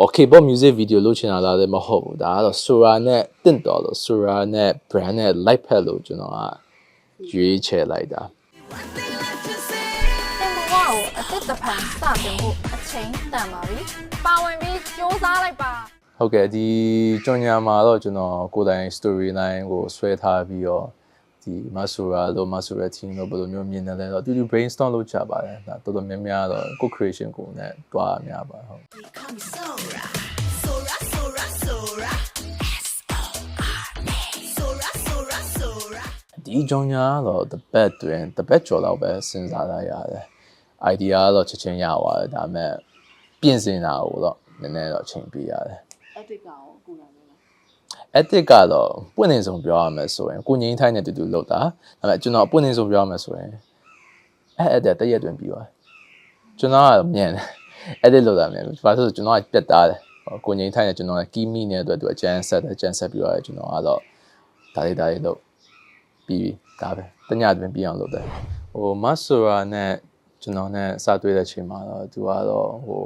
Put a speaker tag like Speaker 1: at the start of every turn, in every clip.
Speaker 1: ဟို K-pop music video လုပ်ချင်တာလားလည်းမဟုတ်ဘူးဒါကတော့ Sora နဲ့တင့်တော်လို့ Sora နဲ့ brand နဲ့ light ဖက်လို့ကျွန်တော်ကရွေးချယ်လိုက်တာ
Speaker 2: တင်ဘဝကိုအစ်စ်တစ်ဖန်စတင်ဖို့အချိန်တန်ပါပြီပါဝင်ပြီးစူးစမ်းလိုက်ပါ
Speaker 1: ဟုတ်ကဲ့ဒီကြော်ညာမှာတော့ကျွန်တော်ကိုယ်တိုင် story line ကိုဆွဲထားပြီးတော့ ဒီမဆူရာလို့မဆူရာ team လို့ဘယ်လိုမျိုးမြင်တယ်လဲတော့အတူတူ brainstorm လုပ်ကြပါတယ်ဒါတော်တော်များများတော့ကို creation ကိုနဲ့တွားများပါဟုတ်
Speaker 3: Call me Sora. Sora, Sora, Sora. S-O-R-A. Sora, Sora, Sora.
Speaker 1: ဒီကြော်ညာကတော့ the best တွင် the best ကြော်တော့ပဲစဉ်းစားလာရတယ် idea ကတော့ချက်ချင်းရပါတယ်ဒါပေမဲ့ပြင်ဆင်တာကိုတော့နည်းနည်းတော့ချိန်ပေးရတယ်
Speaker 4: edit ကရောကိုယ်တိုင်လုပ်လား
Speaker 1: ethic ကတော့ပွင့်နေဆုံးပြောရမယ်ဆိုရင်ကိုငိမ့်ထိုင်းနဲ့တူတူလုပ်တာဒါပေမဲ့ကျွန်တော်ပွင့်နေဆုံးပြောရမယ်ဆိုရင်အဲ့အဲ့တဲ့တရက်တွင်ပြီးသွားကျွန်တော်ကမြင်တယ် edit လုပ်တာမြင်တယ်ဘာလို့လဲဆိုကျွန်တော်ကပြတ်သားတယ်ဟိုကိုငိမ့်ထိုင်းနဲ့ကျွန်တော်က key me နဲ့အတွက်သူအကျန်းဆက်တယ်အကျန်းဆက်ပြီးတော့ကျွန်တော်ကတော့ဒါလေးဒါလေးလုပ်ပြီးပြီဒါပဲတညတွင်ပြီးအောင်လုပ်တယ်ဟိုမဆူရာနဲ့ကျွန်တော်နဲ့စတွေ့တဲ့အချိန်မှာတော့သူကတော့ဟို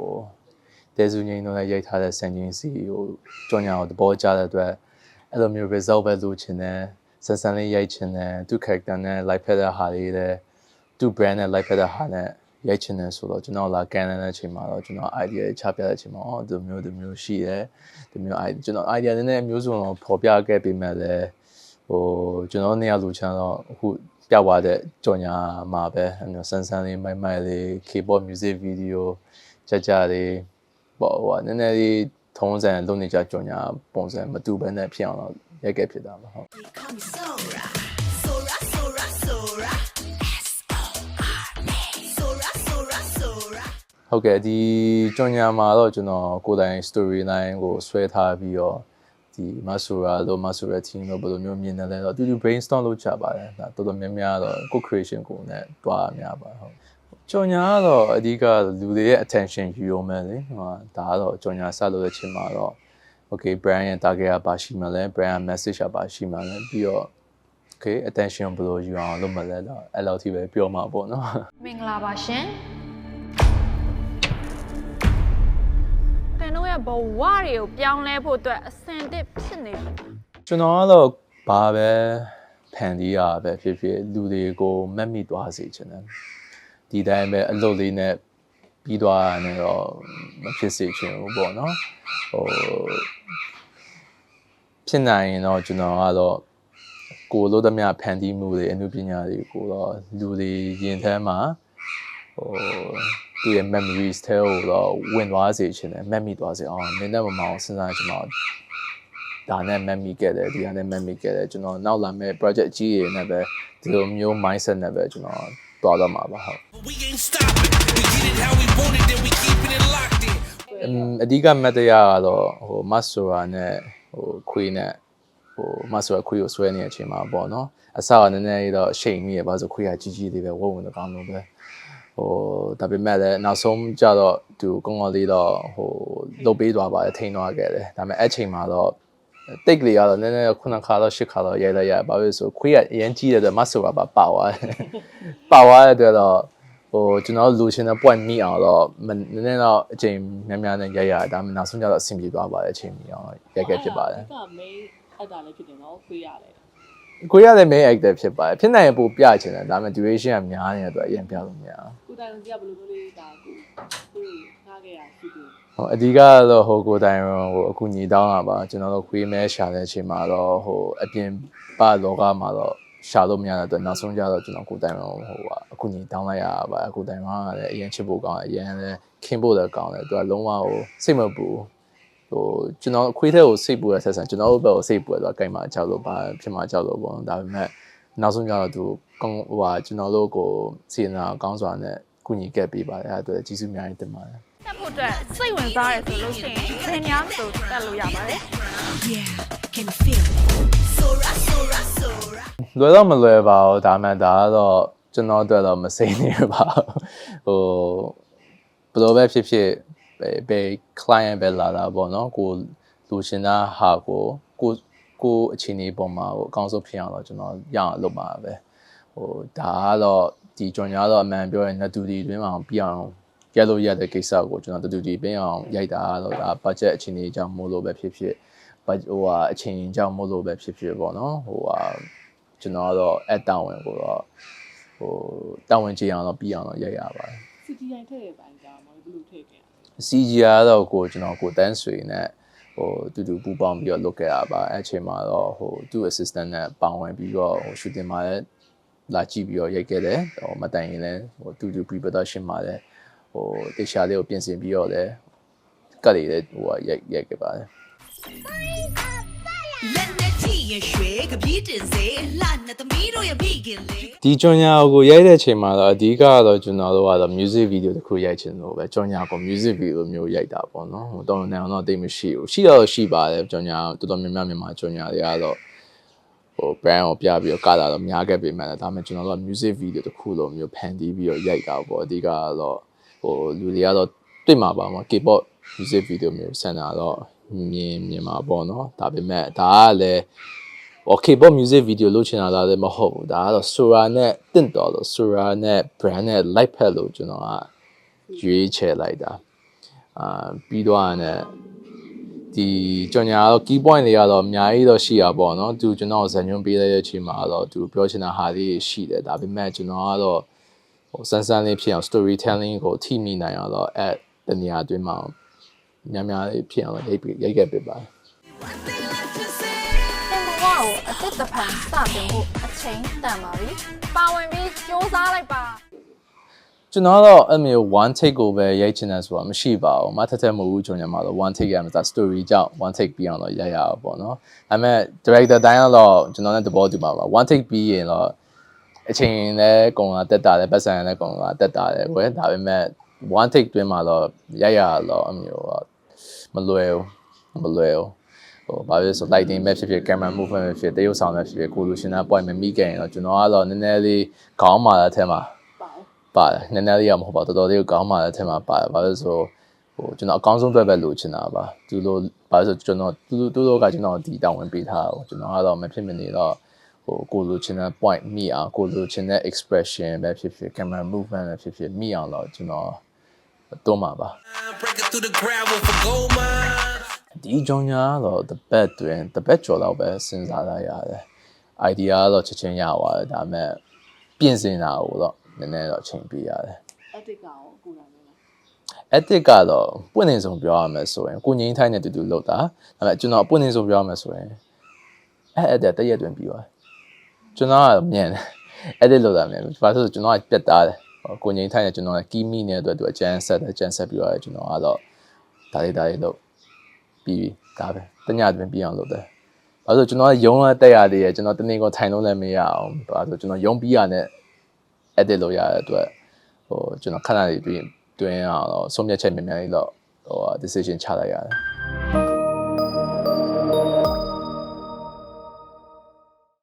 Speaker 1: တဲစုငိမ့်တော့လည်းရိုက်ထားတဲ့စံချင်းစီဟိုကြောင်ညာကိုသဘောကျတဲ့အတွက်အဲ့လိုမျိုး result ပဲလုပ်ချင်တယ်ဆန်းဆန်းလေးရိုက်ချင်တယ်သူ character နဲ့ live ဖက်တဲ့ဟာလေးလည်းသူ brand နဲ့ live ဖက်တဲ့ဟာနဲ့ရိုက်ချင်တယ်ဆိုတော့ကျွန်တော်လာကန်တဲ့အချိန်မှာတော့ကျွန်တော် idea ချပြတဲ့အချိန်မှာအော်ဒီမျိုးဒီမျိုးရှိတယ်ဒီမျိုး idea ကျွန်တော် idea နည်းနည်းအမျိုးစုံတော့ပေါ်ပြခဲ့ပြီးမှလည်းဟိုကျွန်တော်နေရာလူချမ်းတော့အခုပြသွားတဲ့ကြော်ညာမှာပဲအဲ့လိုဆန်းဆန်းလေးမိုက်မိုက်လေး keyboard music video ကြကြလေး ပေါ့ဟိုကနည်းနည်းလေးထုံးစံလုပ်နေကြကြော်ညာပုံစံမတူဘဲနဲ့ဖြစ်အောင်တော့ရိုက်ခဲ့ဖြစ်တာပါဟုတ်
Speaker 3: Call me Sora. Sora, Sora, Sora. S-O-R-A. Sora, Sora, Sora.
Speaker 1: ဟုတ်ကဲ့ဒီကြော်ညာမှာတော့ကျွန်တော်ကိုယ်တိုင် story line ကိုဆွဲထားပြီးတော့ဒီမဆူရာလို့မဆူရာ team လို့ဘယ်လိုမျိုးမြင်တယ်လဲတော့အတူတူ brainstorm လုပ်ကြပါတယ်ဒါတော်တော်များများတော့ကို creation ကိုနဲ့တွားများပါဟုတ် ကြော်ညာကတော့အဓိကလူတွေရဲ့ attention ယူရုံပဲလေဟိုဒါကတော့ကြော်ညာဆက်လို့တဲ့ချိန်မှာတော့ okay brand ရဲ့ target ကပါရှိမှလဲ brand ရဲ့ message ကပါရှိမှလဲပြီးတော့ okay attention ဘယ်လိုယူအောင်လုပ်မလဲတော့အဲ့လောက်ထိပဲပြောမှာပေါ့နော်
Speaker 2: မင်္ဂလာပါရှင်တင်တို့ရဲ့ဘဝတွေကိုပြောင်းလဲဖို့အတွက်အစင်တစ်ဖြစ်နေပြီ
Speaker 1: ကျွန်တော်ကတော့ဘာပဲဖန်တီးရပဲဖြစ်ဖြစ်လူတွေကိုမက်မိသွားစေချင်တယ် ဒီတိုင်းပဲအလုပ်လေးနဲ့ပြီးသွားတယ်တော့မဖြစ်စေချင်ဘူးပေါ့နော်ဟိုဖြစ်နိုင်ရင်တော့ကျွန်တော်ကတော့ကိုလို့သမျှဖန်တီးမှုတွေအမှုပညာတွေကိုတော့လူတွေရင်ထဲမှာဟိုသူ့ရဲ့ memories ထဲကိုတော့ဝင်သွားစေချင်တယ်မက်မိသွားစေအောင်နည်းနည်းမမအောင်စဉ်းစားချင်တော့ဒါနဲ့မက်မိခဲ့တယ်ဒီဟာနဲ့မက်မိခဲ့တယ်ကျွန်တော်နောက်လာမဲ့ project ကြီးတွေနဲ့ပဲဒီလိုမျိုး mindset နဲ့ပဲကျွန်တော် တွားတော့မှာပါဟုတ်
Speaker 5: But we ain't stopping. We get it how we want it, then we keeping it locked in.
Speaker 1: အမ်အဓိကမက်တရကတော့ဟိုမတ်ဆိုရာနဲ့ဟိုခွေးနဲ့ဟိုမတ်ဆိုရာခွေးကိုဆွဲနေတဲ့အချိန်မှာပေါ့နော်အစကနည်းနည်းလေးတော့အချိန်မိရပါဆိုခွေးကကြီးကြီးလေးပဲဝုန်းဝင်တော့ကောင်းလို့ပဲဟိုဒါပေမဲ့လည်းနောက်ဆုံးကျတော့သူကောင်းကောင်းလေးတော့ဟိုလုတ်ပေးသွားပါတယ်ထိန်းသွားခဲ့တယ်ဒါပေမဲ့အဲ့ချိန်မှာတော့ တိတ်ကလေးကတော့နည်းနည်းခုနခါတော့ရှစ်ခါတော့ရိုက်လိုက်ရဘာလို့လဲဆိုခွေးကအရင်ကြီးတဲ့အတွက်မတ်ဆိုပါပါပါသွားတယ်ပါသွားတဲ့အတွက်တော့ဟိုကျွန်တော်လူချင်းတဲ့ point မိအောင်တော့မနည်းနည်းတော့အချိန်များများနဲ့ရိုက်ရတာဒါမှမဟုတ်နောက်ဆုံးကျတော့အဆင်ပြေသွားပါတယ်အချိန်မိအောင်ရိုက်ခဲ့ဖြစ်ပါတယ်
Speaker 4: အဲ့ဒါ main အဲ့ဒါလည်းဖြစ်တယ်နော်ခွေးရတယ်
Speaker 1: ခွေးရတဲ့ main actor ဖြစ်ပါတယ်ဖြစ်နိုင်ရင်ပိုပြချင်တယ်ဒါပေမဲ့ duration ကများနေတဲ့အတွက်အရင်ပြလို့မရအောင်
Speaker 4: ကိုယ်တိုင်ကဘယ်လိုမျိုးလေးဒါကိုကိုယ်ထားခဲ့ရရှိတယ်
Speaker 1: ဟိုအဓိကတော့ဟိုကိုယ်တိုင်ဟိုအခုညီတောင်းတာပါကျွန်တော်တို့ခွေးမဲရှာတဲ့အချိန်မှာတော့ဟိုအပြင်ပလောကမှာတော့ရှာလို့မရတဲ့အတွက်နောက်ဆုံးကျတော့ကျွန်တော်ကိုယ်တိုင်ဟိုဟာအခုညီတောင်းလိုက်ရတာပါအခုတိုင်မှာလည်းအရင်ချစ်ဖို့ကောင်းတယ်အရင်လည်းခင်းဖို့လည်းကောင်းတယ်သူကလုံးဝဟိုစိတ်မပူ ဟိုကျွန်တော်ခွေးထဲကိုစိတ်ပူရဆက်ဆံကျွန်တော်တို့ဘက်ကိုစိတ်ပူရတော့ကြိုက်မှာကြောက်လို့ပါဖြစ်မှာကြောက်လို့ပေါ့ဒါပေမဲ့နောက်ဆုံးကျတော့သူကောင်းဟိုဟာကျွန်တော်တို့ကိုစီနာကောင်းစွာနဲ့ကုညီခဲ့ပေးပါတယ်အဲ့ဒါအတွက်ကျေးဇူးအများကြီးတင်ပါတယ်
Speaker 2: တက်ဖို့အတွက်စိတ်ဝင်စားရဆိုလို့ရှိရင်ဘယ်များဆိုတက်လို့ရပါတယ်
Speaker 3: Yeah, can you feel it? Sora, Sora, Sora.
Speaker 1: လွယ်တော့မလွယ်ပါဘူးဒါမှန်ဒါကတော့ကျွန်တော်အတွက်တော့မစိမ့်နေပါဘူးဟိုဘယ်လိုပဲဖြစ်ဖြစ် ဘယ်ဘယ် client ပဲလာတာပေါ့နော်ကိုလူရှင်သားဟာကိုကိုကိုအခြေအနေပေါ်မှာဟိုအကောင်းဆုံးဖြစ်အောင်တော့ကျွန်တော်ရအောင်လုပ်ပါပဲဟိုဒါကတော့ဒီကျွန်တော်ကတော့အမှန်ပြောရင် net တူဒီတွင်းမှာပြအောင်ရလို့ရတဲ့ကိစ္စကိုကျွန်တော်တူတူဒီပင်းအောင်ရိုက်တာတော့ဒါ budget အခြေအနေအကြောင်းမို့လို့ပဲဖြစ်ဖြစ် budget ဟိုဟာအချိန်အကြောင်းမို့လို့ပဲဖြစ်ဖြစ်ပေါ့နော်ဟိုဟာကျွန်တော်ကတော့အတောင်းဝင်ကိုတော့ဟိုတောင်းဝင်ကြည့်အောင်တော့ပြီးအောင်တော့ရိုက်ရပါတယ်
Speaker 4: စီတီတိုင်းထည့်ရပိုင်းကြောင်းမဘလို့ထည့်ခဲ့ရလဲ
Speaker 1: CGR တော့ကိုကျွန်တော်ကိုတန်းဆွေနဲ့ဟိုတူတူပူပေါင်းပြီးတော့လုပ်ခဲ့ရပါအဲ့အချိန်မှာတော့ဟိုသူ့ assistant နဲ့ပေါင်းဝင်ပြီးတော့ဟို shooting မှာလည်းလာကြည့်ပြီးတော့ရိုက်ခဲ့တယ်ဟိုမတိုင်ရင်လည်းဟိုတူတူ pre production မှာလည်းဟိုတေချာလေးကိုပြင်ဆင်ပြီးတော့လည်းကတ်လေးလည်းဟိုရိုက်ရိုက်ခဲ့ပါတယ်
Speaker 3: လက်နဲ့ကြည့် ရင်ရွှေကပြေးတင်စေလှနဲ့သမီးတို့ရဲ့မိခင်လေး
Speaker 1: ဒီကြောင်ညာကိုရိုက်တဲ့အချိန်မှာတော့အဓိကကတော့ကျွန်တော်တို့ကတော့ music video တစ်ခုရိုက်ချင်လို့ပဲကြောင်ညာကို music video မျိုးရိုက်တာပေါ့နော်ဟိုတော်တော်များများတော့တိတ်မရှိဘူးရှိတော့ရှိပါတယ်ကြောင်ညာတော်တော်များများမြန်မာကြောင်ညာတွေကတော့ဟို brand ကိုပြပြီးတော့ကတာတော့များခဲ့ပေမဲ့လည်းဒါပေမဲ့ကျွန်တော်တို့က music video တစ်ခုလိုမျိုးဖန်တီးပြီးတော့ရိုက်တာပေါ့အဓိကကတော့ဟိုလူတွေကတော့တွေ့မှာပါမှာ K-pop music video မျိုးဆန်တာတော့မြင်မြင်မှာပေါ့နော်ဒါပေမဲ့ဒါကလည်း ဟော K-pop music video လုပ်ချင်တာလားလည်းမဟုတ်ဘူးဒါကတော့ Sora နဲ့တင့်တော်လို့ Sora နဲ့ brand နဲ့ light pad လို့ကျွန်တော်ကရွေးချယ်လိုက်တာအာပြီးတော့အဲ့ဒီကြော်ညာတော့ key point တွေကတော့အများကြီးတော့ရှိတာပေါ့နော်သူကျွန်တော်ဇန်ညွန်းပေးလိုက်တဲ့အချိန်မှာတော့သူပြောချင်တာဟာလေးရှိတယ်ဒါပေမဲ့ကျွန်တော်ကတော့ဟိုစမ်းစမ်းလေးဖြစ်အောင် storytelling ကိုထိမိနိုင်အောင်တော့ at တနေရာအတွင်းမှာများများဖြစ်အောင်ရိုက်ရိုက်ခဲ့ပြပါတယ်
Speaker 2: ကိုအသစ်တစ်ဖန်စတင်ဖို့အချိန်တန်ပါပြီပါဝင်ပြီးစူးစမ်းလိုက်ပါ
Speaker 1: ကျွန်တော်တော့အဲ့မျိုး one take ကိုပဲရိုက်ချင်တယ်ဆိုတာမရှိပါဘူး။မထက်ထက်မဟုတ်ဘူးကျွန်တော်ညမှာတော့ one take ရမှာ story ကြောင့် one take ပြီးအောင်တော့ရိုက်ရအောင်ပေါ့နော်။ဒါပေမဲ့ director တိုင်းတော့ကျွန်တော်နဲ့သဘောတူပါပါ။ one take ပြီးရင်တော့အချိန်လည်းကုန်လာတက်တာလည်းပတ်စံလည်းကုန်လာတက်တာလည်းဝယ်ဒါပေမဲ့ one take တွင်းမှာတော့ရိုက်ရတော့အမျိုးတော့မလွယ်ဘူးမလွယ်ဘူး ဟိုဘာလို့လဲဆို lighting ပဲဖြစ်ဖြစ် camera movement ပဲဖြစ်တရုပ်ဆောင်ပဲဖြစ်ဖြစ်ကိုလူရှင်သား point မမိခဲ့ရင်တော့ကျွန်တော်ကတော့နည်းနည်းလေးခေါင်းမာတဲ့အထက်မှာ
Speaker 4: ပါအောင်
Speaker 1: ပါတယ်နည်းနည်းလေးရမဟုတ်ပါဘူးတော်တော်လေးကိုကောင်းပါတဲ့အထက်မှာပါတယ်ဘာလို့လဲဆိုဟိုကျွန်တော်အကောင်းဆုံးအတွက်ပဲလိုချင်တာပါသူတို့ဘာလို့လဲဆိုကျွန်တော်သူတို့သူတို့ကကျွန်တော်ဒီတောင်းဝင်ပေးထားတာကျွန်တော်ကတော့မဖြစ်မနေတော့ဟိုကိုလိုချင်တဲ့ point မိအောင်ကိုလိုချင်တဲ့ expression ပဲဖြစ်ဖြစ် camera movement ပဲဖြစ်ဖြစ်မိအောင်တော့ကျွန်တော်တွန်းမှာပါ
Speaker 5: Breaking through the gravel for gold mines.
Speaker 1: ဒီကြောင်ညာကတော့ the bed တွင် the bed ကျော်တော့ပဲစဉ်းစားလိုက်ရတယ် idea ကတော့ချက်ချင်းရပါတယ်ဒါပေမဲ့ပြင်ဆင်တာကိုတော့နည်းနည်းတော့အချိန်ပေးရတယ်
Speaker 4: အတစ်ကရောကိုလာမလား
Speaker 1: ethic ကတော့ပွင့်နေဆုံးပြောရမယ်ဆိုရင်ကိုငိမ့်ထိုင်းနဲ့တူတူလောက်တာဒါပေမဲ့ကျွန်တော်ပွင့်နေဆုံးပြောရမယ်ဆိုရင်အဲ့အဲ့တဲ့တရက်တွင်ပြီးသွားကျွန်တော်ကမြင်တယ် edit လောက်တာမြင်ဘာလို့လဲဆိုကျွန်တော်ကပြတ်သားတယ်ဟိုကိုငိမ့်ထိုင်းနဲ့ကျွန်တော်က key me နဲ့အတွက်သူအကျန်းဆက်တယ်အကျန်းဆက်ပြီးတော့ကျွန်တော်ကတော့ဒါလေးဒါလေးလောက် ပြီးပြီဒါပဲတညတွင်ပြီးအောင်လုပ်တယ်ဘာလို့လဲဆိုကျွန်တော်ကယုံရတက်ရသေးတယ်ကျွန်တော်တနေ့ကိုထိုင်လို့လည်းမရအောင်ဘာလို့လဲဆိုကျွန်တော်ယုံပြီးရတဲ့ edit လုပ်ရတဲ့အတွက်ဟိုကျွန်တော်ခဏလေးပြီးတွင်းအောင်တော့ဆုံးဖြတ်ချက်များများလေးတော့ဟို decision ချလိုက်ရတယ်